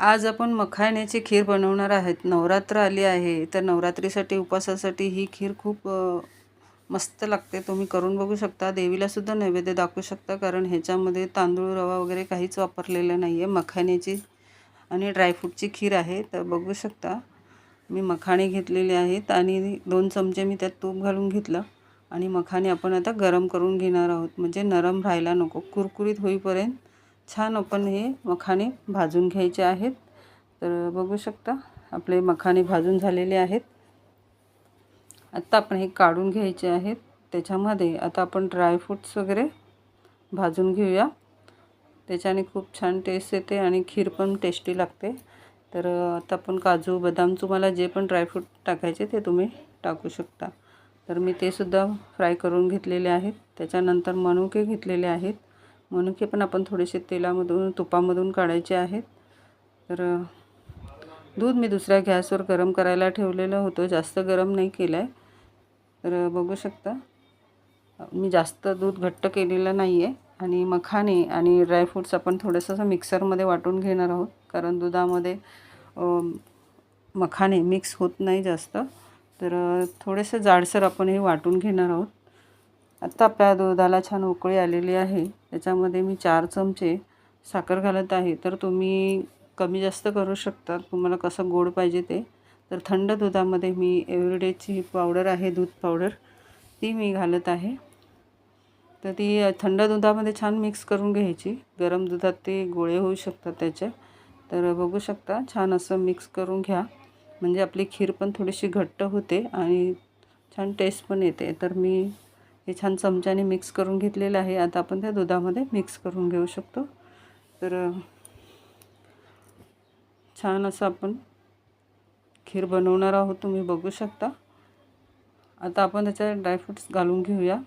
आज आपण मखाण्याची खीर बनवणार आहेत. नवरात्र आली आहे तर नवरात्रीसाठी उपवासासाठी ही खीर खूप मस्त लागते. तुम्ही करून बघू शकता. देवीलासुद्धा नैवेद्य दाखवू शकता कारण ह्याच्यामध्ये तांदूळ रवा वगैरे काहीच वापरलेलं नाही आहे मखाण्याची आणि ड्रायफ्रूटची खीर आहे तर बघू शकता. मी मखाणे घेतलेले आहेत आणि दोन चमचे मी त्यात तूप घालून घेतलं. आणि मखाणे आपण आता गरम करून घेणार आहोत. म्हणजे नरम राहायला नको. कुरकुरीत होईपर्यंत छान आपण हे मखाणे भाजून घ्यायचे आहेत. तर बघू शकता आपले मखाणे भाजून झालेले आहेत. आत्ता आपण हे काढून घ्यायचे आहेत. त्याच्यामध्ये आता आपण ड्रायफ्रूट्स वगैरे भाजून घेऊया. त्याच्याने खूप छान टेस्ट येते आणि खीर पण टेस्टी लागते. तर आता आपण काजू बदाम तुम्हाला जे पण ड्रायफ्रूट टाकायचे ते तुम्ही टाकू शकता. तर मी ते सुद्धा फ्राय करून घेतलेले आहेत. त्याच्यानंतर मनुके घेतलेले आहेत. मनुके पण आपण थोडेसे तेलामधून तुपामधून काढायचे आहेत. तर दूध मी दुसऱ्या गॅसवर गरम करायला ठेवलेलं होतं. जास्त गरम नाही केलं आहे तर बघू शकता. मी जास्त दूध घट्ट केलेलं नाही आहे आणि मखाने आणि ड्रायफ्रूट्स आपण थोडंसं असं मिक्सरमध्ये वाटून घेणार आहोत. कारण दुधामध्ये मखाने मिक्स होत नाही जास्त. तर थोडेसे जाडसर आपण हे वाटून घेणार आहोत. आत्ता आपल्या दुधाला छान उकळी आलेली आहे. त्याच्यामध्ये मी चार चमचे साखर घालत आहे. तर तुम्ही कमी जास्त करू शकता तुम्हाला कसं गोड पाहिजे ते. तर थंड दुधामध्ये मी एव्हरीडेची पावडर आहे दूध पावडर. ती मी घालत आहे. तर ती थंड दुधामध्ये छान मिक्स करून घ्यायची. गरम दुधात ते गोळे होऊ शकतात त्याचे. तर बघू शकता छान असं मिक्स करून घ्या. म्हणजे आपली खीर पण थोडीशी घट्ट होते आणि छान टेस्ट पण येते. तर मी हे छान चमच्याने मिक्स करून घेतलेलं आहे. आता आपण त्या दुधामध्ये मिक्स करून घेऊ शकतो. तर छान असं आपण खीर बनवणार आहोत. तुम्ही बघू शकता. आता आपण त्याच्यात ड्रायफ्रूट्स घालून घेऊया.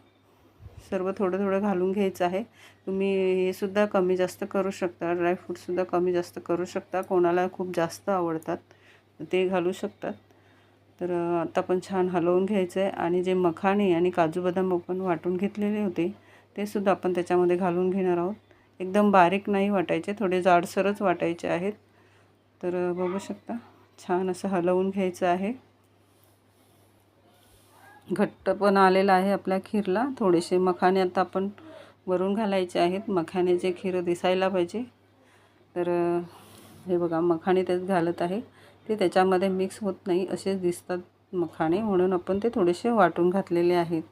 सर्व थोडं थोडं घालून घ्यायचं आहे. तुम्ही हे सुद्धा कमी जास्त करू शकता. ड्रायफ्रूटसुद्धा कमी जास्त करू शकता. कोणाला खूप जास्त आवडतात ते घालू शकतात. तर आता पण छान हलवून घ्यायचं आहे आणि जे मखाणे आणि काजू बदाम आपण वाटून घेतलेले होते ते सुद्धा आपण त्याच्यामध्ये घालून घेणार आहोत. एकदम बारीक नाही वाटायचे थोडे जाडसरच वाटायचे आहेत. तर बघू शकता छान असं हलवून घ्यायचं आहे. घट्ट पण आलेला आहे आपल्या खीरला. थोडेसे मखाने आता आपण वरून घालायचे आहेत. मखाने जे खीर दिसायला पाहिजे. तर हे बघा मखाने त्यात घालत आहे. ते त्याच्यामध्ये मिक्स होत नाही असेच दिसतात मखाणे. म्हणून आपण ते थोडेसे वाटून घातलेले आहेत.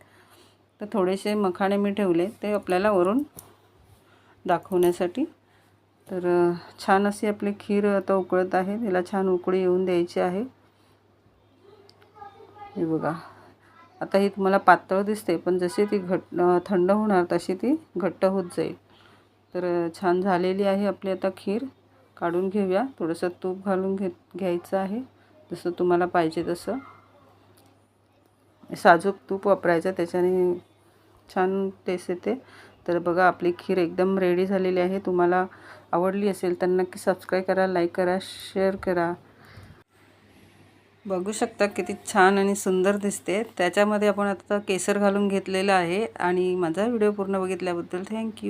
तर थोडेसे मखाणे मी ठेवले. ते आपल्याला वरून दाखवण्यासाठी. तर छान अशी आपली खीर आता उकळत आहे. तिला छान उकळी येऊन द्यायची आहे. हे बघा. आता ही तुम्हाला पातळ दिसते पण जशी ती घट थंड होणार तशी ती घट्ट होत जाईल. तर छान झालेली आहे आपली आता खीर. काढून घेऊया. थोडंसं तूप घालून घे घ्यायचं आहे. जसं तुम्हाला पाहिजे तसं. साजूक तूप वापरायचं त्याच्याने छान टेस्ट येते. तर बघा आपली खीर एकदम रेडी झालेली आहे. तुम्हाला आवडली असेल तर नक्की सबस्क्राईब करा लाईक करा शेअर करा. बघू शकता किती छान आणि सुंदर दिसते. त्याच्यामध्ये आपण आता केसर घालून घेतलेलं आहे आणि माझा व्हिडिओ पूर्ण बघितल्याबद्दल थँक्यू